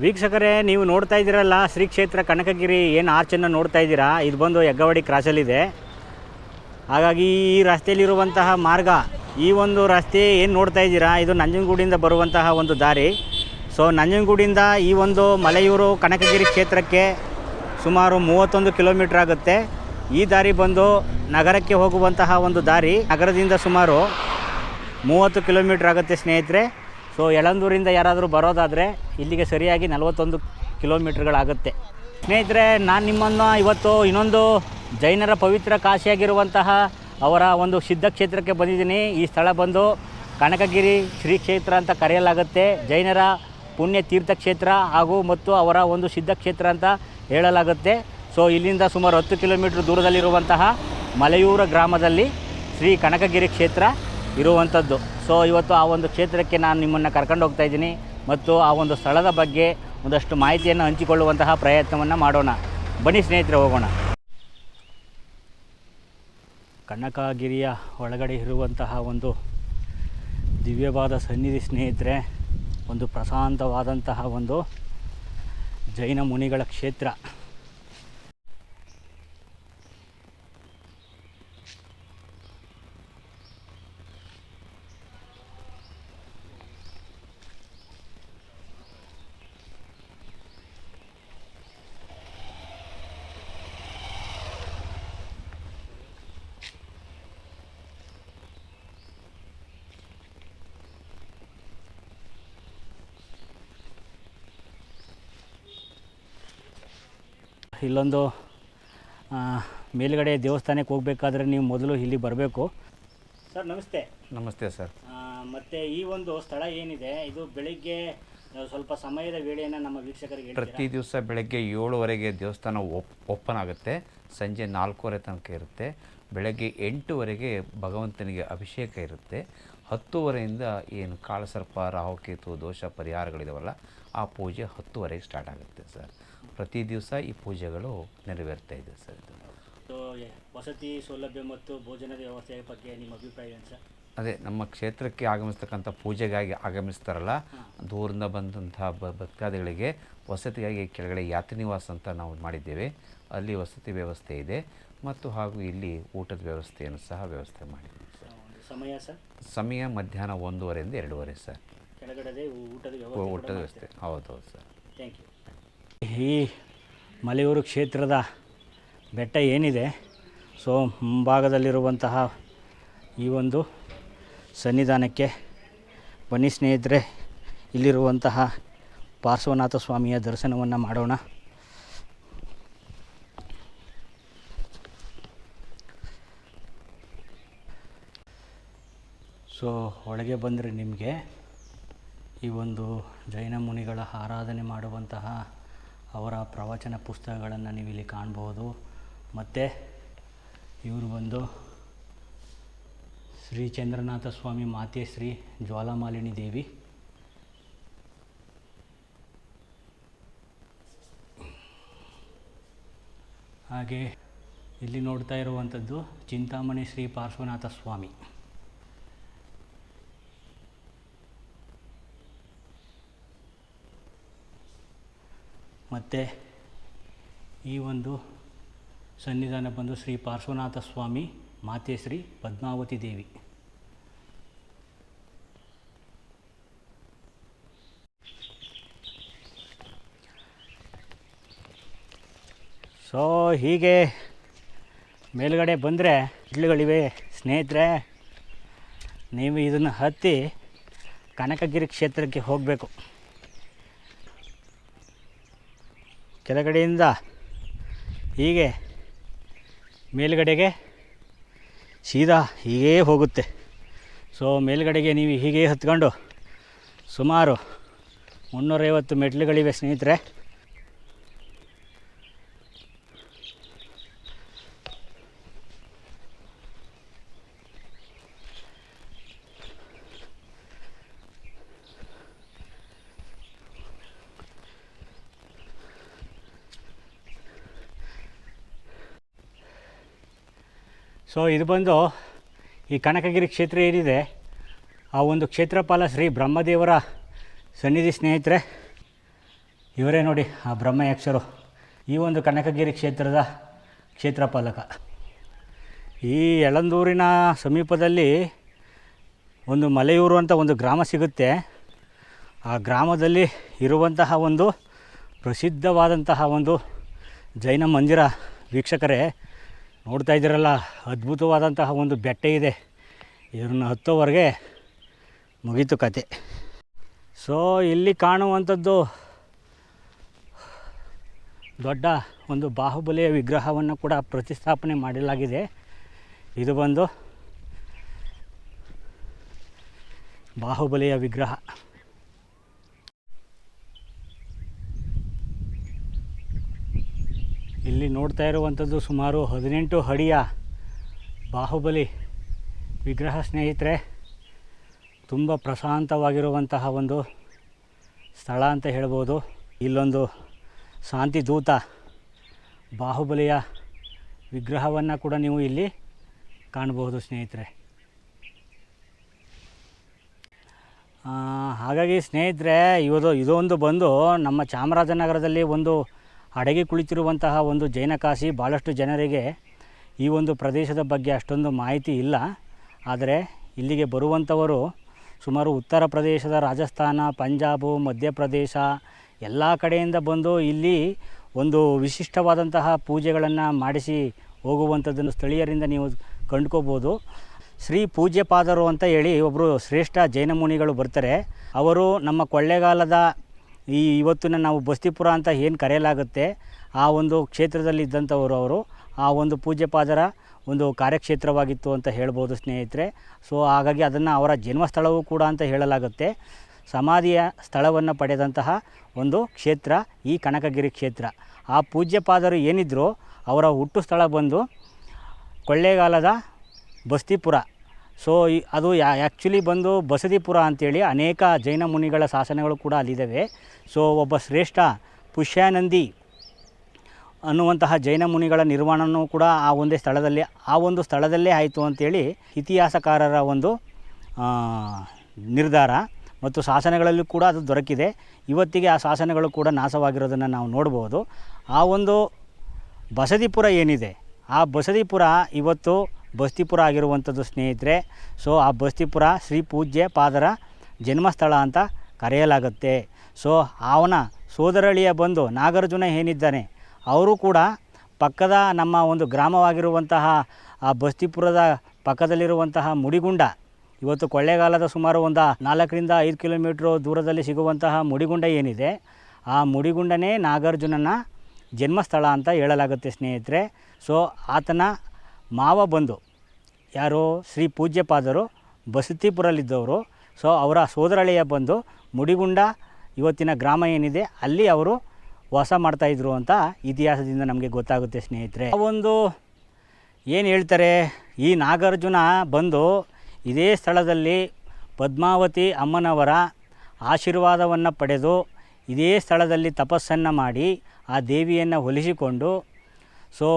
ವೀಕ್ಷಕರೇ, ನೀವು ನೋಡ್ತಾ ಇದ್ದೀರಲ್ಲ, ಶ್ರೀ ಕ್ಷೇತ್ರ ಕನಕಗಿರಿ, ಏನು ಆರ್ಚನ್ನು ನೋಡ್ತಾ ಇದ್ದೀರಾ? ಇದು ಬಂದು ಹೆಗ್ಗವಾಡಿ ಕ್ರಾಸಲ್ಲಿದೆ ಹಾಗಾಗಿ ಈ ರಸ್ತೆಯಲ್ಲಿರುವಂತಹ ಮಾರ್ಗ, ಈ ಒಂದು ರಸ್ತೆ ಏನು ನೋಡ್ತಾ ಇದ್ದೀರಾ? ಇದು ನಂಜನಗೂಡಿಂದ ಬರುವಂತಹ ಒಂದು ದಾರಿ. ಸೊ ನಂಜನಗೂಡಿಂದ ಈ ಒಂದು ಮಲೆಯೂರು ಕನಕಗಿರಿ ಕ್ಷೇತ್ರಕ್ಕೆ ಸುಮಾರು ಮೂವತ್ತೊಂದು ಕಿಲೋಮೀಟ್ರ್ ಆಗುತ್ತೆ. ಈ ದಾರಿ ಬಂದು ನಗರಕ್ಕೆ ಹೋಗುವಂತಹ ಒಂದು ದಾರಿ, ನಗರದಿಂದ ಸುಮಾರು ಮೂವತ್ತು ಕಿಲೋಮೀಟ್ರ್ ಆಗುತ್ತೆ ಸ್ನೇಹಿತರೆ. ಸೊ ಯಳಂದೂರಿಂದ ಯಾರಾದರೂ ಬರೋದಾದರೆ ಇಲ್ಲಿಗೆ ಸರಿಯಾಗಿ ನಲವತ್ತೊಂದು ಕಿಲೋಮೀಟ್ರ್ಗಳಾಗುತ್ತೆ. ಸ್ನೇಹಿತರೆ, ನಾನು ನಿಮ್ಮನ್ನು ಇವತ್ತು ಇನ್ನೊಂದು ಜೈನರ ಪವಿತ್ರ ಕಾಶಿಯಾಗಿರುವಂತಹ ಅವರ ಒಂದು ಸಿದ್ಧ ಕ್ಷೇತ್ರಕ್ಕೆ ಬಂದಿದ್ದೀನಿ. ಈ ಸ್ಥಳ ಬಂದು ಕನಕಗಿರಿ ಶ್ರೀ ಕ್ಷೇತ್ರ ಅಂತ ಕರೆಯಲಾಗುತ್ತೆ. ಜೈನರ ಪುಣ್ಯ ತೀರ್ಥ ಕ್ಷೇತ್ರ ಹಾಗೂ ಮತ್ತು ಅವರ ಒಂದು ಸಿದ್ಧ ಕ್ಷೇತ್ರ ಅಂತ ಹೇಳಲಾಗುತ್ತೆ. ಸೊ ಇಲ್ಲಿಂದ ಸುಮಾರು ಹತ್ತು ಕಿಲೋಮೀಟ್ರ್ ದೂರದಲ್ಲಿರುವಂತಹ ಮಲೆಯೂರ ಗ್ರಾಮದಲ್ಲಿ ಶ್ರೀ ಕನಕಗಿರಿ ಕ್ಷೇತ್ರ ಇರುವಂಥದ್ದು. ಸೊ ಇವತ್ತು ಆ ಒಂದು ಕ್ಷೇತ್ರಕ್ಕೆ ನಾನು ನಿಮ್ಮನ್ನು ಕರ್ಕೊಂಡು ಹೋಗ್ತಾ ಇದ್ದೀನಿ ಮತ್ತು ಆ ಒಂದು ಸ್ಥಳದ ಬಗ್ಗೆ ಒಂದಷ್ಟು ಮಾಹಿತಿಯನ್ನು ಹಂಚಿಕೊಳ್ಳುವಂತಹ ಪ್ರಯತ್ನವನ್ನು ಮಾಡೋಣ. ಬನ್ನಿ ಸ್ನೇಹಿತರೆ, ಹೋಗೋಣ. ಕನಕಗಿರಿಯ ಒಳಗಡೆ ಇರುವಂತಹ ಒಂದು ದಿವ್ಯವಾದ ಸನ್ನಿಧಿ ಸ್ನೇಹಿತರೆ, ಒಂದು ಪ್ರಶಾಂತವಾದಂತಹ ಒಂದು ಜೈನ ಮುನಿಗಳ ಕ್ಷೇತ್ರ. ಇಲ್ಲೊಂದು ಮೇಲುಗಡೆ ದೇವಸ್ಥಾನಕ್ಕೆ ಹೋಗಬೇಕಾದ್ರೆ ನೀವು ಮೊದಲು ಇಲ್ಲಿ ಬರಬೇಕು. ಸರ್ ನಮಸ್ತೆ. ನಮಸ್ತೆ ಸರ್. ಮತ್ತು ಈ ಒಂದು ಸ್ಥಳ ಏನಿದೆ? ಇದು ಬೆಳಿಗ್ಗೆ ಸ್ವಲ್ಪ ಸಮಯದ ವೇಳೆಯನ್ನು ನಮ್ಮ ವೀಕ್ಷಕರಿಗೆ? ಪ್ರತಿ ದಿವಸ ಬೆಳಗ್ಗೆ ಏಳುವರೆಗೆ ದೇವಸ್ಥಾನ ಓಪ್ ಓಪನ್ ಆಗುತ್ತೆ. ಸಂಜೆ ನಾಲ್ಕೂವರೆ ತನಕ ಇರುತ್ತೆ. ಬೆಳಗ್ಗೆ ಎಂಟುವರೆಗೆ ಭಗವಂತನಿಗೆ ಅಭಿಷೇಕ ಇರುತ್ತೆ. ಹತ್ತುವರೆಯಿಂದ ಏನು ಕಾಳಸರ್ಪ ರಾಹುಕೇತು ದೋಷ ಪರಿಹಾರಗಳಿದಾವಲ್ಲ ಆ ಪೂಜೆ ಹತ್ತುವರೆಗೆ ಸ್ಟಾರ್ಟ್ ಆಗುತ್ತೆ ಸರ್. ಪ್ರತಿ ದಿವಸ ಈ ಪೂಜೆಗಳು ನೆರವೇರ್ತಾ ಇದೆ ಸರ್ ಇದು. ಸೊ, ವಸತಿ ಸೌಲಭ್ಯ ಮತ್ತು ಭೋಜನದ ವ್ಯವಸ್ಥೆಯ ಬಗ್ಗೆ ನಿಮ್ಮ ಅಭಿಪ್ರಾಯ ಏನು ಸರ್? ಅದೇ ನಮ್ಮ ಕ್ಷೇತ್ರಕ್ಕೆ ಆಗಮಿಸ್ತಕ್ಕಂಥ ಪೂಜೆಗಾಗಿ ಆಗಮಿಸ್ತಾರಲ್ಲ ದೂರಿಂದ ಬಂದಂತಹ ಭಕ್ತಾದಿಗಳಿಗೆ ವಸತಿಗಾಗಿ ಕೆಳಗಡೆ ಯಾತ್ರಿ ನಿವಾಸ ಅಂತ ನಾವು ಮಾಡಿದ್ದೇವೆ. ಅಲ್ಲಿ ವಸತಿ ವ್ಯವಸ್ಥೆ ಇದೆ ಮತ್ತು ಹಾಗೂ ಇಲ್ಲಿ ಊಟದ ವ್ಯವಸ್ಥೆಯನ್ನು ಸಹ ವ್ಯವಸ್ಥೆ ಮಾಡಿದ್ದೀವಿ ಸರ್. ಸಮಯ ಸರ್? ಸಮಯ ಮಧ್ಯಾಹ್ನ ಒಂದೂವರೆಯಿಂದ ಎರಡೂವರೆ ಸರ್. ಕೆಳಗಡೆ ಊಟದ ವ್ಯವಸ್ಥೆ ಊಟದ ವ್ಯವಸ್ಥೆ. ಹೌದೌದು ಸರ್. ಥ್ಯಾಂಕ್ ಯು ಈ ಮಲೆಯೂರು ಕ್ಷೇತ್ರದ ಬೆಟ್ಟ ಏನಿದೆ, ಸೊ ಮುಂಭಾಗದಲ್ಲಿರುವಂತಹ ಈ ಒಂದು ಸನ್ನಿಧಾನಕ್ಕೆ ಬನ್ನಿ ಸ್ನೇಹಿತರೆ, ಇಲ್ಲಿರುವಂತಹ ಪಾರ್ಶ್ವನಾಥ ಸ್ವಾಮಿಯ ದರ್ಶನವನ್ನು ಮಾಡೋಣ. ಸೊ ಒಳಗೆ ಬಂದರೆ ನಿಮಗೆ ಈ ಒಂದು ಜೈನ ಮುನಿಗಳ ಆರಾಧನೆ ಮಾಡುವಂತಹ ಅವರ ಪ್ರವಚನ ಪುಸ್ತಕಗಳನ್ನು ನೀವು ಇಲ್ಲಿ ಕಾಣ್ಬೋದು. ಮತ್ತು ಇವರು ಬಂದು ಶ್ರೀ ಚಂದ್ರನಾಥ ಸ್ವಾಮಿ ಮಾತೆ ಶ್ರೀ ಜ್ವಾಲಾಮಾಲಿನಿ ದೇವಿ. ಹಾಗೆ ಇಲ್ಲಿ ನೋಡ್ತಾ ಇರುವಂಥದ್ದು ಚಿಂತಾಮಣಿ ಶ್ರೀ ಪಾರ್ಶ್ವನಾಥ ಸ್ವಾಮಿ. ಮತ್ತು ಈ ಒಂದು ಸನ್ನಿಧಾನ ಬಂದು ಶ್ರೀ ಪಾರ್ಶ್ವನಾಥ ಸ್ವಾಮಿ, ಮಾತೆ ಶ್ರೀ ಪದ್ಮಾವತಿ ದೇವಿ. ಸೊ ಹೀಗೆ ಮೇಲುಗಡೆ ಬಂದರೆ ಇಡ್ಲುಗಳಿವೆ ಸ್ನೇಹಿತರೆ, ನೀವು ಇದನ್ನು ಹತ್ತಿ ಕನಕಗಿರಿ ಕ್ಷೇತ್ರಕ್ಕೆ ಹೋಗಬೇಕು. ಕೆಳಗಡೆಯಿಂದ ಹೀಗೆ ಮೇಲುಗಡೆಗೆ ಸೀದಾ ಹೀಗೇ ಹೋಗುತ್ತೆ. ಸೊ ಮೇಲುಗಡೆಗೆ ನೀವು ಹೀಗೆ ಹತ್ಕೊಂಡು ಸುಮಾರು ಮುನ್ನೂರೈವತ್ತು ಮೆಟ್ಲುಗಳಿವೆ ಸ್ನೇಹಿತರೆ. ಸೊ ಇದು ಬಂದು ಈ ಕನಕಗಿರಿ ಕ್ಷೇತ್ರ ಏನಿದೆ, ಆ ಒಂದು ಕ್ಷೇತ್ರಪಾಲ ಶ್ರೀ ಬ್ರಹ್ಮದೇವರ ಸನ್ನಿಧಿ ಸ್ನೇಹಿತರೆ, ಇವರೇ ನೋಡಿ ಆ ಬ್ರಹ್ಮಯಕ್ಷರು, ಈ ಒಂದು ಕನಕಗಿರಿ ಕ್ಷೇತ್ರದ ಕ್ಷೇತ್ರಪಾಲಕ. ಈ ಯಳಂದೂರಿನ ಸಮೀಪದಲ್ಲಿ ಒಂದು ಮಲೆಯೂರು ಅಂತ ಒಂದು ಗ್ರಾಮ ಸಿಗುತ್ತೆ. ಆ ಗ್ರಾಮದಲ್ಲಿ ಇರುವಂತಹ ಒಂದು ಪ್ರಸಿದ್ಧವಾದಂತಹ ಒಂದು ಜೈನ ಮಂದಿರ ವೀಕ್ಷಕರೇ ನೋಡ್ತಾ ಇದ್ದೀರಲ್ಲ, ಅದ್ಭುತವಾದಂತಹ ಒಂದು ಬೆಟ್ಟ ಇದೆ. ಇದನ್ನು ಹತ್ತೋವರೆಗೆ ಮುಗೀತು ಕತೆ. ಸೊ ಇಲ್ಲಿ ಕಾಣುವಂಥದ್ದು ದೊಡ್ಡ ಒಂದು ಬಾಹುಬಲಿಯ ವಿಗ್ರಹವನ್ನು ಕೂಡ ಪ್ರತಿಷ್ಠಾಪನೆ ಮಾಡಲಾಗಿದೆ. ಇದು ಬಂದು ಬಾಹುಬಲಿಯ ವಿಗ್ರಹ. ಇಲ್ಲಿ ನೋಡ್ತಾ ಇರುವಂಥದ್ದು ಸುಮಾರು ಹದಿನೆಂಟು ಅಡಿಯ ಬಾಹುಬಲಿ ವಿಗ್ರಹ ಸ್ನೇಹಿತರೆ, ತುಂಬ ಪ್ರಶಾಂತವಾಗಿರುವಂತಹ ಒಂದು ಸ್ಥಳ ಅಂತ ಹೇಳ್ಬೋದು. ಇಲ್ಲೊಂದು ಶಾಂತಿ ದೂತ ಬಾಹುಬಲಿಯ ವಿಗ್ರಹವನ್ನು ಕೂಡ ನೀವು ಇಲ್ಲಿ ಕಾಣಬಹುದು ಸ್ನೇಹಿತರೆ. ಹಾಗಾಗಿ ಸ್ನೇಹಿತರೆ ಇವರು ಇದೊಂದು ಬಂದು ನಮ್ಮ ಚಾಮರಾಜನಗರದಲ್ಲಿ ಒಂದು ಅಡಗಿ ಕುಳಿತಿರುವಂತಹ ಒಂದು ಜೈನ ಜೈನಕಾಶಿ ಭಾಳಷ್ಟು ಜನರಿಗೆ ಈ ಒಂದು ಪ್ರದೇಶದ ಬಗ್ಗೆ ಅಷ್ಟೊಂದು ಮಾಹಿತಿ ಇಲ್ಲ. ಆದರೆ ಇಲ್ಲಿಗೆ ಬರುವಂಥವರು ಸುಮಾರು ಉತ್ತರ ಪ್ರದೇಶದ ರಾಜಸ್ಥಾನ, ಪಂಜಾಬು, ಮಧ್ಯಪ್ರದೇಶ ಎಲ್ಲ ಕಡೆಯಿಂದ ಬಂದು ಇಲ್ಲಿ ಒಂದು ವಿಶಿಷ್ಟವಾದಂತಹ ಪೂಜೆಗಳನ್ನು ಮಾಡಿಸಿ ಹೋಗುವಂಥದ್ದನ್ನು ಸ್ಥಳೀಯರಿಂದ ನೀವು ಕಂಡುಕೋಬೋದು. ಶ್ರೀ ಪೂಜ್ಯಪಾದರು ಅಂತ ಹೇಳಿ ಒಬ್ಬರು ಶ್ರೇಷ್ಠ ಜೈನ ಮುನಿಗಳು ಬರ್ತಾರೆ. ಅವರು ನಮ್ಮ ಕೊಳ್ಳೇಗಾಲದ ಈ ಇವತ್ತಿನ ನಾವು ಬಸ್ತಿಪುರ ಅಂತ ಏನು ಕರೆಯಲಾಗುತ್ತೆ, ಆ ಒಂದು ಕ್ಷೇತ್ರದಲ್ಲಿ ಇದ್ದಂಥವರು ಅವರು, ಆ ಒಂದು ಪೂಜ್ಯಪಾದರ ಒಂದು ಕಾರ್ಯಕ್ಷೇತ್ರವಾಗಿತ್ತು ಅಂತ ಹೇಳ್ಬೋದು ಸ್ನೇಹಿತರೆ. ಸೊ ಹಾಗಾಗಿ ಅದನ್ನು ಅವರ ಜನ್ಮಸ್ಥಳವೂ ಕೂಡ ಅಂತ ಹೇಳಲಾಗುತ್ತೆ. ಸಮಾಧಿಯ ಸ್ಥಳವನ್ನು ಪಡೆದಂತಹ ಒಂದು ಕ್ಷೇತ್ರ, ಈ ಕನಕಗಿರಿ ಕ್ಷೇತ್ರ. ಆ ಪೂಜ್ಯಪಾದರು ಏನಿದ್ರು, ಅವರ ಹುಟ್ಟು ಸ್ಥಳ ಬಂದು ಕೊಳ್ಳೇಗಾಲದ ಬಸ್ತಿಪುರ ಸೊ ಅದು ಆ್ಯಕ್ಚುಲಿ ಬಂದು ಬಸದಿಪುರ ಅಂಥೇಳಿ ಅನೇಕ ಜೈನ ಮುನಿಗಳ ಶಾಸನಗಳು ಕೂಡ ಅಲ್ಲಿದ್ದಾವೆ ಸೊ ಒಬ್ಬ ಶ್ರೇಷ್ಠ ಪುಷ್ಯಾನಂದಿ ಅನ್ನುವಂತಹ ಜೈನ ಮುನಿಗಳ ನಿರ್ಮಾಣವೂ ಕೂಡ ಆ ಒಂದೇ ಸ್ಥಳದಲ್ಲಿ, ಆ ಒಂದು ಸ್ಥಳದಲ್ಲೇ ಆಯಿತು ಅಂತೇಳಿ ಇತಿಹಾಸಕಾರರ ಒಂದು ನಿರ್ಧಾರ ಮತ್ತು ಶಾಸನಗಳಲ್ಲೂ ಕೂಡ ಅದು ದೊರಕಿದೆ. ಇವತ್ತಿಗೆ ಆ ಶಾಸನಗಳು ಕೂಡ ನಾಶವಾಗಿರೋದನ್ನು ನಾವು ನೋಡ್ಬೋದು. ಆ ಒಂದು ಬಸದಿಪುರ ಏನಿದೆ? ಆ ಬಸದಿಪುರ ಇವತ್ತು ಬಸ್ತಿಪುರ ಆಗಿರುವಂಥದ್ದು ಸ್ನೇಹಿತರೆ. ಸೊ ಆ ಬಸ್ತಿಪುರ ಶ್ರೀ ಪೂಜ್ಯ ಪಾದರ ಜನ್ಮಸ್ಥಳ ಅಂತ ಕರೆಯಲಾಗುತ್ತೆ. ಸೊ ಅವನ ಸೋದರಳಿಯ ಬಂದು ನಾಗಾರ್ಜುನ ಏನಿದ್ದಾನೆ, ಅವರು ಕೂಡ ಪಕ್ಕದ ನಮ್ಮ ಒಂದು ಗ್ರಾಮವಾಗಿರುವಂತಹ ಆ ಬಸ್ತಿಪುರದ ಪಕ್ಕದಲ್ಲಿರುವಂತಹ ಮುಡಿಗುಂಡ, ಇವತ್ತು ಕೊಳ್ಳೇಗಾಲದ ಸುಮಾರು ಒಂದು ನಾಲ್ಕರಿಂದ ಐದು ಕಿಲೋಮೀಟ್ರು ದೂರದಲ್ಲಿ ಸಿಗುವಂತಹ ಮುಡಿಗುಂಡ ಏನಿದೆ, ಆ ಮುಡಿಗುಂಡನೇ ನಾಗಾರ್ಜುನನ ಜನ್ಮಸ್ಥಳ ಅಂತ ಹೇಳಲಾಗುತ್ತೆ ಸ್ನೇಹಿತರೆ. ಸೊ ಆತನ ಮಾವ ಬಂದು, ಯಾರು ಶ್ರೀ ಪೂಜ್ಯಪಾದರು ಬಸತಿಪುರಲ್ಲಿದ್ದವರು ಸೊ ಅವರ ಸೋದರಳೆಯ ಬಂದು, ಮುಡಿಗುಂಡ ಇವತ್ತಿನ ಗ್ರಾಮ ಏನಿದೆ, ಅಲ್ಲಿ ಅವರು ವಾಸ ಮಾಡ್ತಾಯಿದ್ರು ಅಂತ ಇತಿಹಾಸದಿಂದ ನಮಗೆ ಗೊತ್ತಾಗುತ್ತೆ, ಸ್ನೇಹಿತರೆ. ಆ ಒಂದು ಏನು ಹೇಳ್ತಾರೆ, ಈ ನಾಗಾರ್ಜುನ ಬಂದು ಇದೇ ಸ್ಥಳದಲ್ಲಿ ಪದ್ಮಾವತಿ ಅಮ್ಮನವರ ಆಶೀರ್ವಾದವನ್ನು ಪಡೆದು ಇದೇ ಸ್ಥಳದಲ್ಲಿ ತಪಸ್ಸನ್ನು ಮಾಡಿ ಆ ದೇವಿಯನ್ನು ಹೊಲಿಸಿಕೊಂಡು, ಸೊ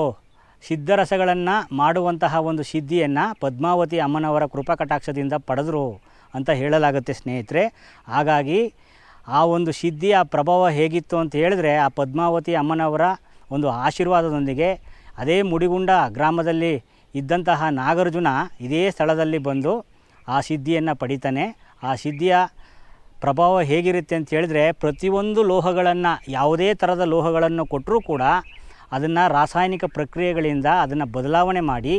ಸಿದ್ಧರಸಗಳನ್ನು ಮಾಡುವಂತಹ ಒಂದು ಸಿದ್ಧಿಯನ್ನು ಪದ್ಮಾವತಿ ಅಮ್ಮನವರ ಕೃಪಾ ಕಟಾಕ್ಷದಿಂದ ಪಡೆದರು ಅಂತ ಹೇಳಲಾಗುತ್ತೆ ಸ್ನೇಹಿತರೆ. ಹಾಗಾಗಿ ಆ ಒಂದು ಸಿದ್ಧಿಯ ಪ್ರಭಾವ ಹೇಗಿತ್ತು ಅಂತ ಹೇಳಿದ್ರೆ ಆ ಪದ್ಮಾವತಿ ಅಮ್ಮನವರ ಒಂದು ಆಶೀರ್ವಾದದೊಂದಿಗೆ ಅದೇ ಮುಡಿಗುಂಡ ಗ್ರಾಮದಲ್ಲಿ ಇದ್ದಂತಹ ನಾಗಾರ್ಜುನ ಇದೇ ಸ್ಥಳದಲ್ಲಿ ಬಂದು ಆ ಸಿದ್ಧಿಯನ್ನು ಪಡಿತಾನೆ. ಆ ಸಿದ್ಧಿಯ ಪ್ರಭಾವ ಹೇಗಿರುತ್ತೆ ಅಂತ ಹೇಳಿದ್ರೆ ಪ್ರತಿಯೊಂದು ಲೋಹಗಳನ್ನು, ಯಾವುದೇ ಥರದ ಲೋಹಗಳನ್ನು ಕೊಟ್ಟರೂ ಕೂಡ ಅದನ್ನು ರಾಸಾಯನಿಕ ಪ್ರಕ್ರಿಯೆಗಳಿಂದ ಅದನ್ನು ಬದಲಾವಣೆ ಮಾಡಿ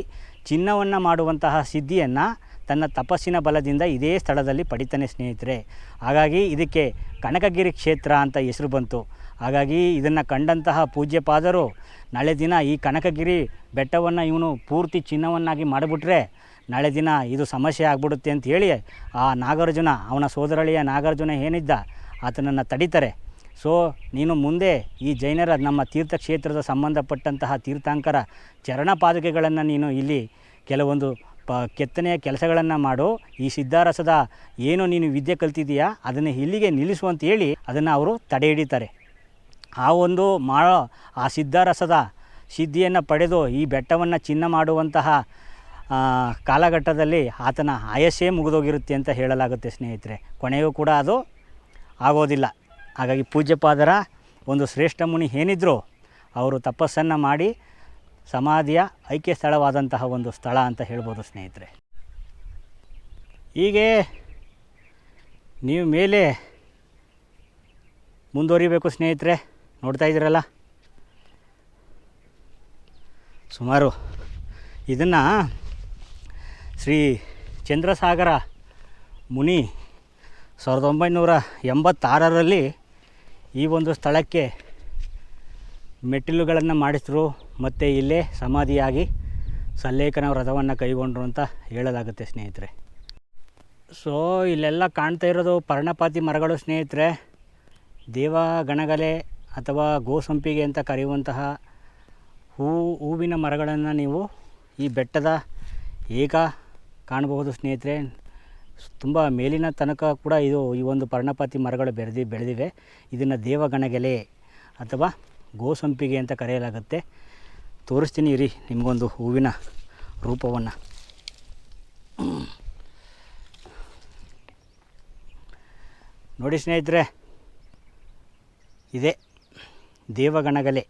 ಚಿನ್ನವನ್ನು ಮಾಡುವಂತಹ ಸಿದ್ಧಿಯನ್ನು ತನ್ನ ತಪಸ್ಸಿನ ಬಲದಿಂದ ಇದೇ ಸ್ಥಳದಲ್ಲಿ ಪಡಿತಾನೆ ಸ್ನೇಹಿತರೆ. ಹಾಗಾಗಿ ಇದಕ್ಕೆ ಕನಕಗಿರಿ ಕ್ಷೇತ್ರ ಅಂತ ಹೆಸರು ಬಂತು. ಹಾಗಾಗಿ ಇದನ್ನು ಕಂಡಂತಹ ಪೂಜ್ಯಪಾದರು ನಾಳೆ ದಿನ ಈ ಕನಕಗಿರಿ ಬೆಟ್ಟವನ್ನು ಇವನು ಪೂರ್ತಿ ಚಿನ್ನವನ್ನಾಗಿ ಮಾಡಿಬಿಟ್ರೆ ನಾಳೆ ದಿನ ಇದು ಸಮಸ್ಯೆ ಆಗ್ಬಿಡುತ್ತೆ ಅಂತ ಹೇಳಿ ಆ ನಾಗಾರ್ಜುನ, ಅವನ ಸೋದರಳಿಯ ನಾಗಾರ್ಜುನ ಏನಿದ್ದ, ಆತನನ್ನು ತಡೀತಾರೆ. ಸೊ ನೀನು ಮುಂದೆ ಈ ಜೈನರ, ನಮ್ಮ ತೀರ್ಥಕ್ಷೇತ್ರದ ಸಂಬಂಧಪಟ್ಟಂತಹ ತೀರ್ಥಾಂಕರ ಚರಣ ಪಾದುಕೆಗಳನ್ನು ನೀನು ಇಲ್ಲಿ ಕೆಲವೊಂದು ಪ, ಕೆತ್ತನೆಯ ಕೆಲಸಗಳನ್ನು ಮಾಡು. ಈ ಸಿದ್ಧಾರಸದ ಏನು ನೀನು ವಿದ್ಯೆ ಕಲ್ತಿದೆಯಾ ಅದನ್ನು ಇಲ್ಲಿಗೆ ನಿಲ್ಲಿಸು ಅಂತ ಹೇಳಿ ಅದನ್ನು ಅವರು ತಡೆ ಹಿಡಿತಾರೆ. ಆ ಒಂದು ಮಾಡೋ ಆ ಸಿದ್ಧಾರಸದ ಸಿದ್ಧಿಯನ್ನು ಪಡೆದು ಈ ಬೆಟ್ಟವನ್ನು ಚಿನ್ನ ಮಾಡುವಂತಹ ಕಾಲಘಟ್ಟದಲ್ಲಿ ಆತನ ಆಯಸ್ಸೇ ಮುಗಿದೋಗಿರುತ್ತೆ ಅಂತ ಹೇಳಲಾಗುತ್ತೆ ಸ್ನೇಹಿತರೆ. ಕೊನೆಯೂ ಕೂಡ ಅದು ಆಗೋದಿಲ್ಲ. ಹಾಗಾಗಿ ಪೂಜ್ಯಪಾದರ ಒಂದು ಶ್ರೇಷ್ಠ ಮುನಿ ಏನಿದ್ರು ಅವರು ತಪಸ್ಸನ್ನು ಮಾಡಿ ಸಮಾಧಿಯ ಐಕ್ಯ ಸ್ಥಳವಾದಂತಹ ಒಂದು ಸ್ಥಳ ಅಂತ ಹೇಳ್ಬೋದು ಸ್ನೇಹಿತರೆ. ಹೀಗೆ ನೀವು ಮೇಲೆ ಮುಂದುವರಿಬೇಕು ಸ್ನೇಹಿತರೆ. ನೋಡ್ತಾ ಇದ್ದೀರಲ್ಲ? ಸುಮಾರು ಇದನ್ನು ಶ್ರೀ ಚಂದ್ರಸಾಗರ ಮುನಿ ಸಾವಿರದ ಒಂಬೈನೂರ ಎಂಬತ್ತಾರರಲ್ಲಿ ಈ ಒಂದು ಸ್ಥಳಕ್ಕೆ ಮೆಟ್ಟಿಲುಗಳನ್ನು ಮಾಡಿಸಿದ್ರು ಮತ್ತು ಇಲ್ಲೇ ಸಮಾಧಿಯಾಗಿ ಸಲ್ಲೇಖನ ವ್ರತವನ್ನು ಕೈಗೊಂಡ್ರು ಅಂತ ಹೇಳಲಾಗುತ್ತೆ ಸ್ನೇಹಿತರೆ. ಸೊ ಇಲ್ಲೆಲ್ಲ ಕಾಣ್ತಾ ಇರೋದು ಪರ್ಣಪಾತಿ ಮರಗಳು ಸ್ನೇಹಿತರೆ. ದೇವ ಗಣಗಲೆ ಅಥವಾ ಗೋಸಂಪಿಗೆ ಅಂತ ಕರೆಯುವಂತಹ ಹೂ, ಹೂವಿನ ಮರಗಳನ್ನು ನೀವು ಈ ಬೆಟ್ಟದ ಏಕ ಕಾಣಬಹುದು ಸ್ನೇಹಿತರೆ. ತುಂಬ ಮೇಲಿನ ತನಕ ಕೂಡ ಇದು ಈ ಒಂದು ಪರ್ಣಪಾತಿ ಮರಗಳು ಬೆಳೆದಿ ಬೆಳೆದಿವೆ. ಇದನ್ನು ದೇವಗಣಗೆಲೆ ಅಥವಾ ಗೋಸಂಪಿಗೆ ಅಂತ ಕರೆಯಲಾಗುತ್ತೆ. ತೋರಿಸ್ತೀನಿ ಇರಿ ನಿಮಗೊಂದು ಹೂವಿನ ರೂಪವನ್ನು. ನೋಡಿ ಸ್ನೇಹಿತರೆ, ಇದೆ ದೇವಗಣಗಲೆ.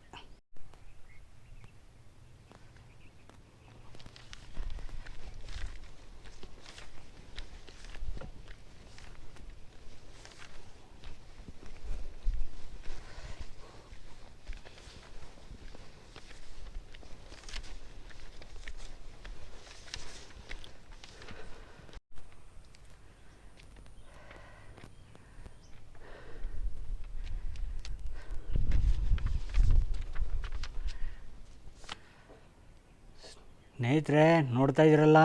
ಸ್ನೇಹಿತರೆ, ನೋಡ್ತಾ ಇದ್ದೀರಲ್ಲ?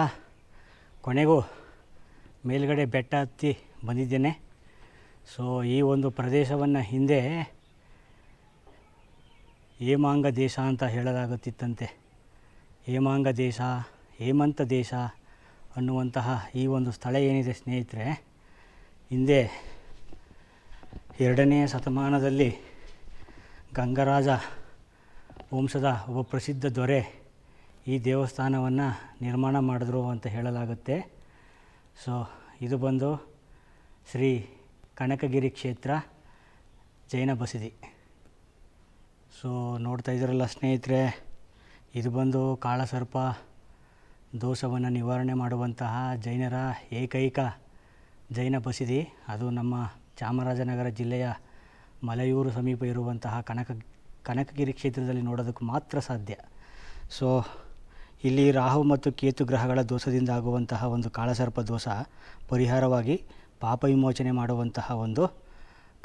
ಕೊನೆಗೂ ಮೇಲ್ಗಡೆ ಬೆಟ್ಟ ಹತ್ತಿ ಬಂದಿದ್ದೇನೆ. ಸೊ ಈ ಒಂದು ಪ್ರದೇಶವನ್ನು ಹಿಂದೆ ಹೇಮಾಂಗ ದೇಶ ಅಂತ ಹೇಳಲಾಗುತ್ತಿತ್ತಂತೆ. ಹೇಮಾಂಗ ದೇಶ, ಹೇಮಂತ ದೇಶ ಅನ್ನುವಂತಹ ಈ ಒಂದು ಸ್ಥಳ ಏನಿದೆ ಸ್ನೇಹಿತರೆ, ಹಿಂದೆ ಎರಡನೆಯ ಶತಮಾನದಲ್ಲಿ ಗಂಗರಾಜ ವಂಶದ ಒಬ್ಬ ಪ್ರಸಿದ್ಧ ದೊರೆ ಈ ದೇವಸ್ಥಾನವನ್ನು ನಿರ್ಮಾಣ ಮಾಡಿದ್ರು ಅಂತ ಹೇಳಲಾಗುತ್ತೆ. ಸೊ ಇದು ಬಂದು ಶ್ರೀ ಕನಕಗಿರಿ ಕ್ಷೇತ್ರ ಜೈನ ಬಸದಿ. ಸೊ ನೋಡ್ತಾ ಇದ್ದೀರಲ್ಲ ಸ್ನೇಹಿತರೆ, ಇದು ಬಂದು ಕಾಳಸರ್ಪ ದೋಷವನ್ನು ನಿವಾರಣೆ ಮಾಡುವಂತಹ ಜೈನರ ಏಕೈಕ ಜೈನ ಬಸದಿ. ಅದು ನಮ್ಮ ಚಾಮರಾಜನಗರ ಜಿಲ್ಲೆಯ ಮಲೆಯೂರು ಸಮೀಪ ಇರುವಂತಹ ಕನಕ, ಕನಕಗಿರಿ ಕ್ಷೇತ್ರದಲ್ಲಿ ನೋಡೋದಕ್ಕೆ ಮಾತ್ರ ಸಾಧ್ಯ. ಸೊ ಇಲ್ಲಿ ರಾಹು ಮತ್ತು ಕೇತು ಗ್ರಹಗಳ ದೋಷದಿಂದ ಆಗುವಂತಹ ಒಂದು ಕಾಳಸರ್ಪ ದೋಷ, ಪರಿಹಾರವಾಗಿ ಪಾಪ ವಿಮೋಚನೆ ಮಾಡುವಂತಹ ಒಂದು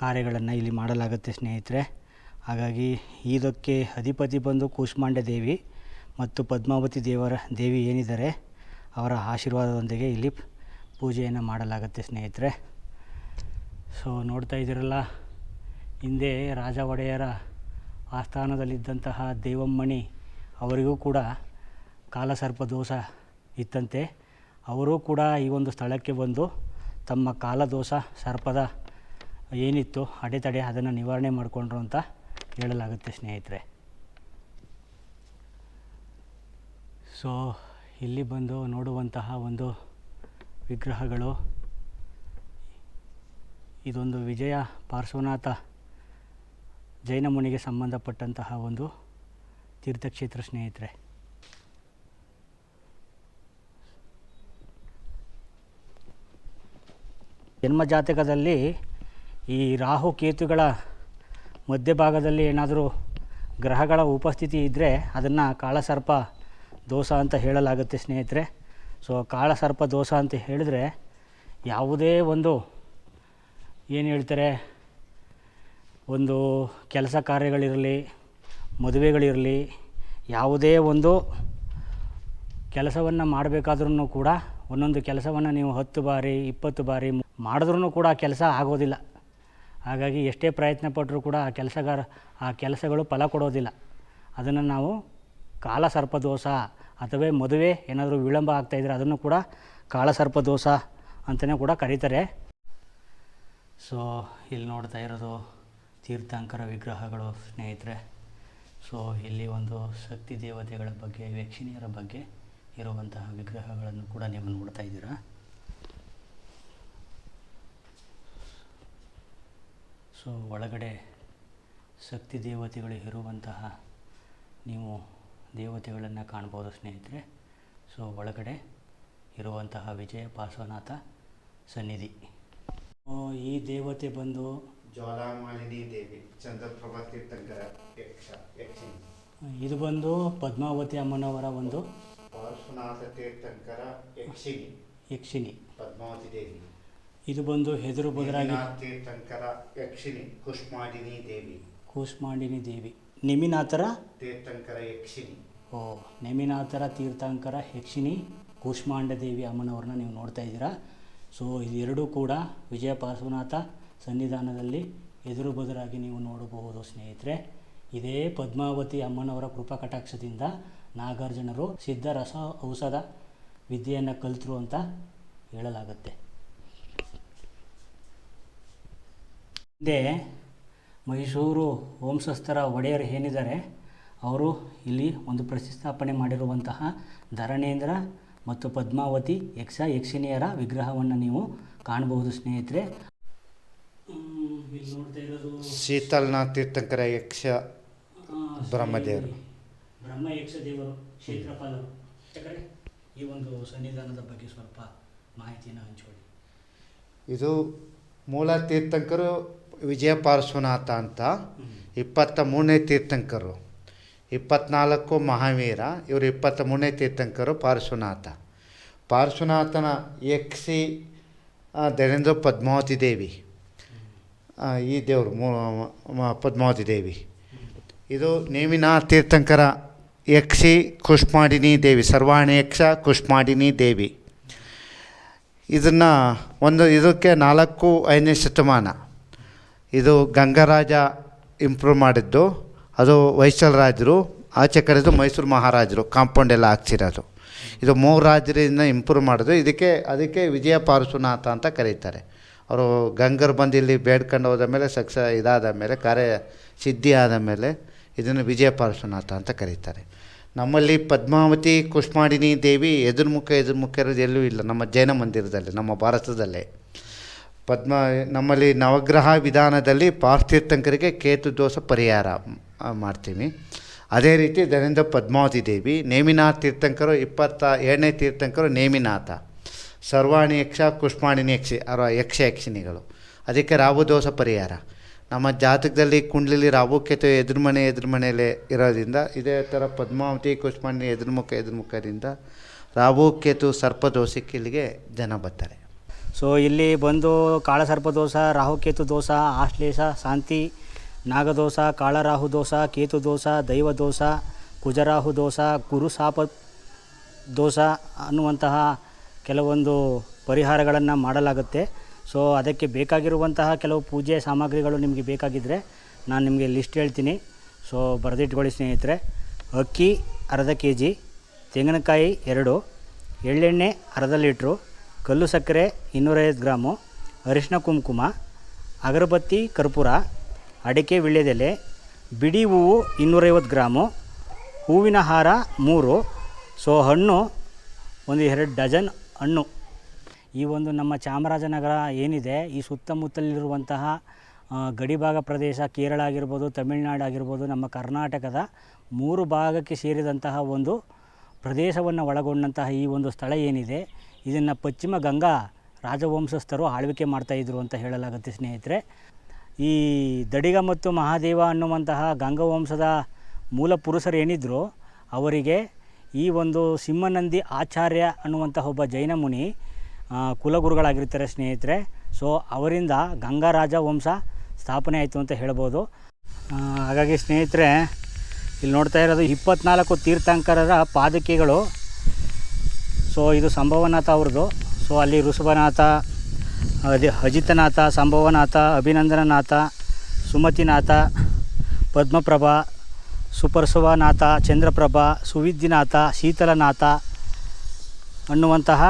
ಕಾರ್ಯಗಳನ್ನು ಇಲ್ಲಿ ಮಾಡಲಾಗುತ್ತೆ ಸ್ನೇಹಿತರೆ. ಹಾಗಾಗಿ ಇದಕ್ಕೆ ಅಧಿಪತಿ ಬಂದು ಕೂಷ್ಮಾಂಡ ದೇವಿ ಮತ್ತು ಪದ್ಮಾವತಿ ದೇವರ ದೇವಿ ಏನಿದ್ದಾರೆ, ಅವರ ಆಶೀರ್ವಾದದೊಂದಿಗೆ ಇಲ್ಲಿ ಪೂಜೆಯನ್ನು ಮಾಡಲಾಗುತ್ತೆ ಸ್ನೇಹಿತರೆ. ಸೊ ನೋಡ್ತಾ ಇದ್ದೀರಲ್ಲ, ಹಿಂದೆ ರಾಜ ಒಡೆಯರ ಆಸ್ಥಾನದಲ್ಲಿದ್ದಂತಹ ದೇವಮ್ಮಣಿ ಅವರಿಗೂ ಕೂಡ ಕಾಲಸರ್ಪ ದೋಷ ಇತ್ತಂತೆ. ಅವರೂ ಕೂಡ ಈ ಒಂದು ಸ್ಥಳಕ್ಕೆ ಬಂದು ತಮ್ಮ ಕಾಲದೋಷ ಸರ್ಪದ ಏನಿತ್ತು ಅಡೆತಡೆ ಅದನ್ನು ನಿವಾರಣೆ ಮಾಡಿಕೊಂಡ್ರು ಅಂತ ಹೇಳಲಾಗುತ್ತೆ ಸ್ನೇಹಿತರೆ. ಸೊ, ಇಲ್ಲಿ ಬಂದು ನೋಡುವಂತಹ ಒಂದು ವಿಗ್ರಹಗಳು. ಇದೊಂದು ವಿಜಯ ಪಾರ್ಶ್ವನಾಥ ಜೈನ ಮುನಿಗೆ ಸಂಬಂಧಪಟ್ಟಂತಹ ಒಂದು ತೀರ್ಥಕ್ಷೇತ್ರ ಸ್ನೇಹಿತರೆ. ಜನ್ಮ ಜಾತಕದಲ್ಲಿ ಈ ರಾಹು ಕೇತುಗಳ ಮಧ್ಯಭಾಗದಲ್ಲಿ ಏನಾದರೂ ಗ್ರಹಗಳ ಉಪಸ್ಥಿತಿ ಇದ್ದರೆ ಅದನ್ನು ಕಾಳಸರ್ಪ ದೋಷ ಅಂತ ಹೇಳಲಾಗುತ್ತೆ ಸ್ನೇಹಿತರೆ. ಸೊ ಕಾಳಸರ್ಪ ದೋಷ ಅಂತ ಹೇಳಿದ್ರೆ ಯಾವುದೇ ಒಂದು ಏನು ಹೇಳ್ತಾರೆ, ಒಂದು ಕೆಲಸ ಕಾರ್ಯಗಳಿರಲಿ, ಮದುವೆಗಳಿರಲಿ, ಯಾವುದೇ ಒಂದು ಕೆಲಸವನ್ನು ಮಾಡಬೇಕಾದ್ರೂ ಕೂಡ ಒಂದೊಂದು ಕೆಲಸವನ್ನು ನೀವು ಹತ್ತು ಬಾರಿ, ಇಪ್ಪತ್ತು ಬಾರಿ ಮಾಡಿದ್ರೂ ಕೂಡ ಆ ಕೆಲಸ ಆಗೋದಿಲ್ಲ. ಹಾಗಾಗಿ ಎಷ್ಟೇ ಪ್ರಯತ್ನ ಪಟ್ಟರೂ ಕೂಡ ಆ ಕೆಲಸಗಾರ, ಆ ಕೆಲಸಗಳು ಫಲ ಕೊಡೋದಿಲ್ಲ. ಅದನ್ನು ನಾವು ಕಾಲಸರ್ಪ ದೋಷ ಅಥವಾ ಮದುವೆ ಏನಾದರೂ ವಿಳಂಬ ಆಗ್ತಾಯಿದ್ರೆ ಅದನ್ನು ಕೂಡ ಕಾಳಸರ್ಪದೋಷ ಅಂತಲೇ ಕೂಡ ಕರೀತಾರೆ. ಸೊ ಇಲ್ಲಿ ನೋಡ್ತಾ ಇರೋದು ತೀರ್ಥಂಕರ ವಿಗ್ರಹಗಳು ಸ್ನೇಹಿತರೆ. ಸೊ ಇಲ್ಲಿ ಒಂದು ಶಕ್ತಿ ದೇವತೆಗಳ ಬಗ್ಗೆ ಯಕ್ಷಿಣಿಯರ ಬಗ್ಗೆ ಇರುವಂತಹ ವಿಗ್ರಹಗಳನ್ನು ಕೂಡ ನೀವು ನೋಡ್ತಾ ಇದ್ದೀರಾ. ಸೊ ಒಳಗಡೆ ಶಕ್ತಿ ದೇವತೆಗಳು ಇರುವಂತಹ ನೀವು ದೇವತೆಗಳನ್ನು ಕಾಣ್ಬೋದು ಸ್ನೇಹಿತರೆ. ಸೊ ಒಳಗಡೆ ಇರುವಂತಹ ವಿಜಯ ಪಾರ್ಶ್ವನಾಥ ಸನ್ನಿಧಿ. ಈ ದೇವತೆ ಬಂದು ಜ್ವಾಲಾಮಾಲಿನಿ ದೇವಿ ಚಂದ್ರಪ್ರಭಾ ತೀರ್ಥಂಕರ ಯಕ್ಷ ಯಕ್ಷಿಣಿ. ಇದು ಬಂದು ಪದ್ಮಾವತಿ ಅಮ್ಮನವರ ಒಂದು ಪಾರ್ಶ್ವನಾಥ ತೀರ್ಥಂಕರ ಯಕ್ಷಿಣಿ. ಯಕ್ಷಿಣಿ. ಪದ್ಮಾವತಿ ದೇವಿ. ಇದು ಬಂದು ಹೆದರು ಬದರಾಗಿ ತೀರ್ಥಂಕರ ಯಕ್ಷಿಣಿ ಕುಷ್ಮಾಂಡಿನಿ ದೇವಿ. ಕೂಷ್ಮಾಂಡಿನಿ ದೇವಿ. ನಿಮಿನಾಥರ? ತೀರ್ಥಂಕರ ಯಕ್ಷಿಣಿ. ಓ ನೆಮಿನಾಥರ ತೀರ್ಥಂಕರ ಯಕ್ಷಿಣಿ ಕೂಷ್ಮಾಂಡ ದೇವಿ ಅಮ್ಮನವ್ರನ್ನ ನೀವು ನೋಡ್ತಾ ಇದ್ದೀರಾ? ಸೊ ಇದೆರಡೂ ಕೂಡ ವಿಜಯ ಪಾರ್ಶ್ವನಾಥ ಸನ್ನಿಧಾನದಲ್ಲಿ ಎದುರು ಬದುರಾಗಿ ನೀವು ನೋಡಬಹುದು ಸ್ನೇಹಿತರೆ. ಇದೇ ಪದ್ಮಾವತಿ ಅಮ್ಮನವರ ಕೃಪಾ ಕಟಾಕ್ಷದಿಂದ ನಾಗಾರ್ಜುನರು ಸಿದ್ಧರಸ ಔಷಧ ವಿದ್ಯೆಯನ್ನು ಕಲಿತರು ಅಂತ ಹೇಳಲಾಗುತ್ತೆ. ಹಿಂದೆ ಮೈಸೂರು ವಂಶಸ್ಥರ ಒಡೆಯರು ಏನಿದ್ದಾರೆ ಅವರು ಇಲ್ಲಿ ಒಂದು ಪ್ರತಿಷ್ಠಾಪನೆ ಮಾಡಿರುವಂತಹ ಧರಣೇಂದ್ರ ಮತ್ತು ಪದ್ಮಾವತಿ ಯಕ್ಷ ಯಕ್ಷಿಣಿಯರ ವಿಗ್ರಹವನ್ನು ನೀವು ಕಾಣಬಹುದು ಸ್ನೇಹಿತರೆ. ಶೀತಲ್ನಾಥ್ ತೀರ್ಥಂಕರ ಯಕ್ಷ ಬ್ರಹ್ಮದೇವರು. ಬ್ರಹ್ಮ ಯಕ್ಷ ದೇವರು ಕ್ಷೇತ್ರಪಾಲರು ಈ ಒಂದು ಸನ್ನಿಧಾನದ ಬಗ್ಗೆ ಸ್ವಲ್ಪ ಮಾಹಿತಿಯನ್ನು ಹಂಚಿಕೊಳ್ಳಿ. ಇದು ಮೂಲ ತೀರ್ಥಂಕರು ವಿಜಯ ಪಾರ್ಶ್ವನಾಥ ಅಂತ. ಇಪ್ಪತ್ತ ಮೂರನೇ ತೀರ್ಥಂಕರು. ಇಪ್ಪತ್ನಾಲ್ಕು ಮಹಾವೀರ ಇವರು ಇಪ್ಪತ್ತ ಮೂರನೇ ತೀರ್ಥಂಕರು ಪಾರ್ಶ್ವನಾಥ. ಪಾರ್ಶ್ವನಾಥನ ಯಕ್ಷಿ ಆ, ದರೇಂದ್ರ ಪದ್ಮಾವತಿ ದೇವಿ. ಈ ದೇವರು ಪದ್ಮಾವತಿ ದೇವಿ. ಇದು ನೇಮಿನ ತೀರ್ಥಂಕರ ಯಕ್ಷಿ ಕುಷ್ಮಾಡಿನಿ ದೇವಿ ಸರ್ವಾಣಿ ಯಕ್ಷ ಕುಷ್ಮಾಡಿನಿ ದೇವಿ. ಇದನ್ನು ಒಂದು ಇದಕ್ಕೆ ನಾಲ್ಕು ಐದನೇ ಶತಮಾನ. ಇದು ಗಂಗರಾಜ ಇಂಪ್ರೂವ್ ಮಾಡಿದ್ದು. ಅದು ಹೊಯ್ಸಳರಾಜರು ಆಚೆ ಕಡೆದು ಮೈಸೂರು ಮಹಾರಾಜರು ಕಾಂಪೌಂಡ್ ಎಲ್ಲ ಹಾಕ್ಸಿರೋದು. ಇದು ಮೂರು ರಾಜರಿಂದ ಇಂಪ್ರೂವ್ ಮಾಡೋದು ಇದಕ್ಕೆ, ಅದಕ್ಕೆ ವಿಜಯ ಪಾರ್ಶ್ವನಾಥ ಅಂತ ಕರೀತಾರೆ. ಅವರು ಗಂಗರು ಬಂದು ಇಲ್ಲಿ ಬೇಡ್ಕೊಂಡು ಹೋದ ಮೇಲೆ ಸಕ್ಸ, ಇದಾದ ಮೇಲೆ, ಕಾರ್ಯ ಸಿದ್ಧಿ ಆದ ಮೇಲೆ ಇದನ್ನು ವಿಜಯ ಪಾರ್ಶ್ವನಾಥ ಅಂತ ಕರೀತಾರೆ. ನಮ್ಮಲ್ಲಿ ಪದ್ಮಾವತಿ ಕುಷ್ಮಾಡಿನಿ ದೇವಿ ಎದುರ್ಮುಖ ಎದುರ್ಮುಖ ಇರೋದು ಎಲ್ಲೂ ಇಲ್ಲ. ನಮ್ಮ ಜೈನ ಮಂದಿರದಲ್ಲಿ, ನಮ್ಮ ಭಾರತದಲ್ಲೇ. ಪದ್ಮ, ನಮ್ಮಲ್ಲಿ ನವಗ್ರಹ ವಿಧಾನದಲ್ಲಿ ಪಾರ್ಥೀರ್ಥಂಕರಿಗೆ ಕೇತು ದೋಷ ಪರಿಹಾರ ಮಾಡ್ತೀವಿ ಅದೇ ರೀತಿ ದರಿಂದ ಪದ್ಮಾವತಿ ದೇವಿ, ನೇಮಿನಾಥ ತೀರ್ಥಂಕರು ಇಪ್ಪತ್ತ ಏಳನೇ ತೀರ್ಥಂಕರು ನೇಮಿನಾಥ. ಸರ್ವಾಣಿ ಯಕ್ಷ, ಕುಷ್ಮಾಣಿನಿ ಯಕ್ಷಿ ಅವರ ಯಕ್ಷ ಯಕ್ಷಿಣಿಗಳು. ಅದಕ್ಕೆ ರಾಹು ದೋಷ ಪರಿಹಾರ. ನಮ್ಮ ಜಾತಕದಲ್ಲಿ ಕುಂಡ್ಲಿಲಿ ರಾಹು ಕೇತು ಎದುರುಮನೆ ಎದುರುಮನೆಯಲ್ಲೇ ಇರೋದ್ರಿಂದ, ಇದೇ ಥರ ಪದ್ಮಾವತಿ ಕುಷ್ಮಾಂಡಿನಿ ಎದುರುಮುಖ ಎದುರುಮುಖದಿಂದ ರಾಹು ಕೇತು ಸರ್ಪದೋಷಕ್ಕೆ ಇಲ್ಲಿಗೆ ಜನ ಬರ್ತಾರೆ. ಸೊ ಇಲ್ಲಿ ಬಂದು ಕಾಳಸರ್ಪ ದೋಷ, ರಾಹುಕೇತು ದೋಷ, ಆಶ್ಲೇಷ, ಶಾಂತಿ ನಾಗದೋಸ ಕಾಳರಾಹು ದೋಸ ಕೇತು ದೋಸ ದೈವ ದೋಸ ಕುಜರಾಹು ದೋಸ ಗುರುಸಾಪ ದೋಸ ಅನ್ನುವಂತಹ ಕೆಲವೊಂದು ಪರಿಹಾರಗಳನ್ನು ಮಾಡಲಾಗುತ್ತೆ. ಸೊ ಅದಕ್ಕೆ ಬೇಕಾಗಿರುವಂತಹ ಕೆಲವು ಪೂಜೆ ಸಾಮಗ್ರಿಗಳು ನಿಮಗೆ ಬೇಕಾಗಿದ್ದರೆ ನಾನು ನಿಮಗೆ ಲಿಸ್ಟ್ ಹೇಳ್ತೀನಿ. ಸೊ ಬರೆದಿಟ್ಕೊಳ್ಳಿ ಸ್ನೇಹಿತರೆ. ಅಕ್ಕಿ ಅರ್ಧ ಕೆ ಜಿ ತೆಂಗಿನಕಾಯಿ ಎರಡು, ಎಳ್ಳೆಣ್ಣೆ ಅರ್ಧ ಲೀಟ್ರು ಕಲ್ಲು ಸಕ್ಕರೆ ಇನ್ನೂರೈವತ್ತು ಗ್ರಾಮು, ಅರಿಶಿನ ಕುಂಕುಮ, ಅಗರಬತ್ತಿ, ಕರ್ಪೂರ, ಅಡಿಕೆ ವಿಳ್ಯದೆಲೆ, ಬಿಡಿ ಹೂವು ಇನ್ನೂರೈವತ್ತು ಗ್ರಾಮು, ಹೂವಿನ ಹಾರ ಮೂರು, ಸೊ ಹಣ್ಣು ಒಂದು ಎರಡು ಡಜನ್ ಹಣ್ಣು. ಈ ಒಂದು ನಮ್ಮ ಚಾಮರಾಜನಗರ ಏನಿದೆ, ಈ ಸುತ್ತಮುತ್ತಲಿರುವಂತಹ ಗಡಿಭಾಗ ಪ್ರದೇಶ ಕೇರಳ ಆಗಿರ್ಬೋದು, ತಮಿಳುನಾಡು ಆಗಿರ್ಬೋದು, ನಮ್ಮ ಕರ್ನಾಟಕದ ಮೂರು ಭಾಗಕ್ಕೆ ಸೇರಿದಂತಹ ಒಂದು ಪ್ರದೇಶವನ್ನು ಒಳಗೊಂಡಂತಹ ಈ ಒಂದು ಸ್ಥಳ ಏನಿದೆ ಇದನ್ನು ಪಶ್ಚಿಮ ಗಂಗಾ ರಾಜವಂಶಸ್ಥರು ಆಳ್ವಿಕೆ ಮಾಡ್ತಾಯಿದ್ರು ಅಂತ ಹೇಳಲಾಗುತ್ತೆ ಸ್ನೇಹಿತರೆ. ಈ ದಡಿಗ ಮತ್ತು ಮಹಾದೇವ ಅನ್ನುವಂತಹ ಗಂಗವಂಶದ ಮೂಲ ಪುರುಷರು ಏನಿದ್ರು, ಅವರಿಗೆ ಈ ಒಂದು ಸಿಂಹನಂದಿ ಆಚಾರ್ಯ ಅನ್ನುವಂತಹ ಒಬ್ಬ ಜೈನ ಮುನಿ ಕುಲಗುರುಗಳಾಗಿರ್ತಾರೆ ಸ್ನೇಹಿತರೆ. ಸೊ ಅವರಿಂದ ಗಂಗಾರಾಜ ವಂಶ ಸ್ಥಾಪನೆ ಆಯಿತು ಅಂತ ಹೇಳ್ಬೋದು. ಹಾಗಾಗಿ ಸ್ನೇಹಿತರೆ, ಇಲ್ಲಿ ನೋಡ್ತಾ ಇರೋದು ಇಪ್ಪತ್ನಾಲ್ಕು ತೀರ್ಥಂಕರರ ಪಾದಕಿಗಳು. ಸೊ ಇದು ಸಂಭವನಾಥ ಅವ್ರದ್ದು. ಸೊ ಅಲ್ಲಿ ಋಷಭನಾಥ, ಅದೇ ಅಜಿತನಾಥ, ಸಂಭವನಾಥ, ಅಭಿನಂದನನಾಥ, ಸುಮತಿನಾಥ, ಪದ್ಮಪ್ರಭಾ ಸುಪರ್ಸವನಾಥ ಚಂದ್ರಪ್ರಭಾ, ಸುವಿದ್ಯನಾಥ, ಶೀತಲನಾಥ ಅನ್ನುವಂತಹ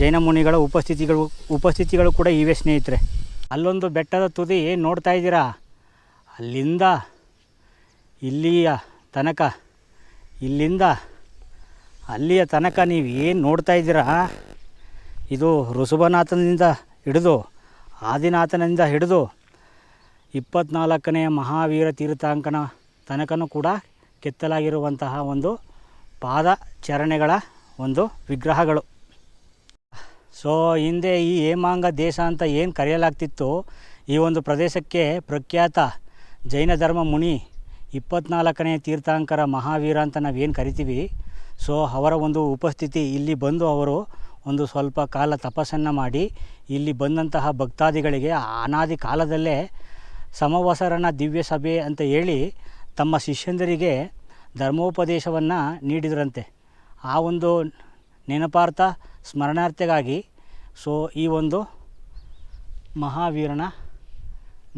ಜೈನ ಮುನಿಗಳ ಉಪಸ್ಥಿತಿಗಳು ಉಪಸ್ಥಿತಿಗಳು ಕೂಡ ಇವೆ, ಸ್ನೇಹಿತರೆ. ಅಲ್ಲೊಂದು ಬೆಟ್ಟದ ತುದಿ ನೋಡ್ತಾ ಇದ್ದೀರಾ? ಅಲ್ಲಿಂದ ಇಲ್ಲಿಯ ತನಕ, ಇಲ್ಲಿಂದ ಅಲ್ಲಿಯ ತನಕ ನೀವು ಏನು ನೋಡ್ತಾ ಇದ್ದೀರಾ? ಇದು ಋಷಭನಾಥನಿಂದ ಹಿಡಿದು ಆದಿನಾಥನಿಂದ ಹಿಡಿದು ಇಪ್ಪತ್ನಾಲ್ಕನೆಯ ಮಹಾವೀರ ತೀರ್ಥಾಂಕನ ತನಕನೂ ಕೂಡ ಕೆತ್ತಲಾಗಿರುವಂತಹ ಒಂದು ಪಾದಚರಣೆಗಳ ಒಂದು ವಿಗ್ರಹಗಳು. ಸೊ, ಹಿಂದೆ ಈ ಹೇಮಾಂಗ ದೇಶ ಅಂತ ಏನು ಕರೆಯಲಾಗ್ತಿತ್ತು? ಈ ಒಂದು ಪ್ರದೇಶಕ್ಕೆ ಪ್ರಖ್ಯಾತ ಜೈನ ಧರ್ಮ ಮುನಿ ಇಪ್ಪತ್ನಾಲ್ಕನೇ ತೀರ್ಥಾಂಕರ ಮಹಾವೀರ ಅಂತ ನಾವೇನು ಕರಿತೀವಿ? ಸೊ ಅವರ ಒಂದು ಉಪಸ್ಥಿತಿ ಇಲ್ಲಿ ಬಂದು ಅವರು ಒಂದು ಸ್ವಲ್ಪ ಕಾಲ ತಪಸ್ಸನ್ನು ಮಾಡಿ ಇಲ್ಲಿ ಬಂದಂತಹ ಭಕ್ತಾದಿಗಳಿಗೆ ಅನಾದಿ ಕಾಲದಲ್ಲೇ ಸಮವಸರಣ ದಿವ್ಯ ಸಭೆ ಅಂತ ಹೇಳಿ ತಮ್ಮ ಶಿಷ್ಯಂದರಿಗೆ ಧರ್ಮೋಪದೇಶವನ್ನು ನೀಡಿದ್ರಂತೆ. ಆ ಒಂದು ನೆನಪಾರ್ಥ ಸ್ಮರಣಾರ್ಥಗಾಗಿ ಸೊ ಈ ಒಂದು ಮಹಾವೀರನ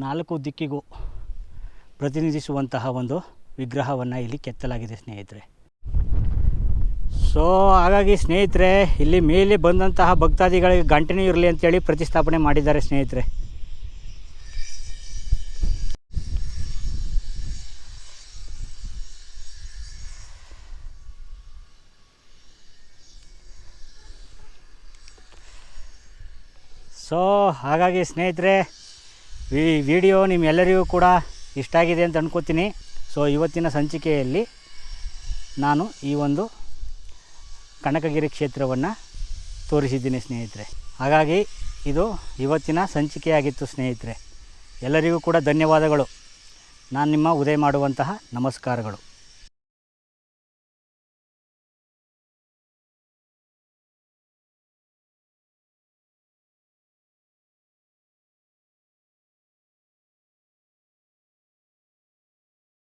ನಾಲ್ಕು ದಿಕ್ಕಿಗೂ ಪ್ರತಿನಿಧಿಸುವಂತಹ ಒಂದು ವಿಗ್ರಹವನ್ನು ಇಲ್ಲಿ ಕೆತ್ತಲಾಗಿದೆ ಸ್ನೇಹಿತರೆ. ಸೊ ಹಾಗಾಗಿ ಸ್ನೇಹಿತರೆ, ಇಲ್ಲಿ ಮೇಲೆ ಬಂದಂತಹ ಭಕ್ತಾದಿಗಳಿಗೆ ಗಂಟೆನೂ ಇರಲಿ ಅಂತೇಳಿ ಪ್ರತಿಷ್ಠಾಪನೆ ಮಾಡಿದ್ದಾರೆ ಸ್ನೇಹಿತರೆ. ಸೊ ಹಾಗಾಗಿ ಸ್ನೇಹಿತರೆ, ಈ ವಿಡಿಯೋ ನಿಮ್ಮೆಲ್ಲರಿಗೂ ಕೂಡ ಇಷ್ಟ ಆಗಿದೆ ಅಂತ ಅಂದ್ಕೋತೀನಿ ಸೊ ಇವತ್ತಿನ ಸಂಚಿಕೆಯಲ್ಲಿ ನಾನು ಈ ಒಂದು ಕನಕಗಿರಿ ಕ್ಷೇತ್ರವನ್ನು ತೋರಿಸಿದ್ದೀನಿ ಸ್ನೇಹಿತರೆ. ಹಾಗಾಗಿ ಇದು ಇವತ್ತಿನ ಸಂಚಿಕೆಯಾಗಿತ್ತು ಸ್ನೇಹಿತರೆ. ಎಲ್ಲರಿಗೂ ಕೂಡ ಧನ್ಯವಾದಗಳು. ನಾನು ನಿಮ್ಮ ಉದಯ ಮಾಡುವಂತಹ ನಮಸ್ಕಾರಗಳು.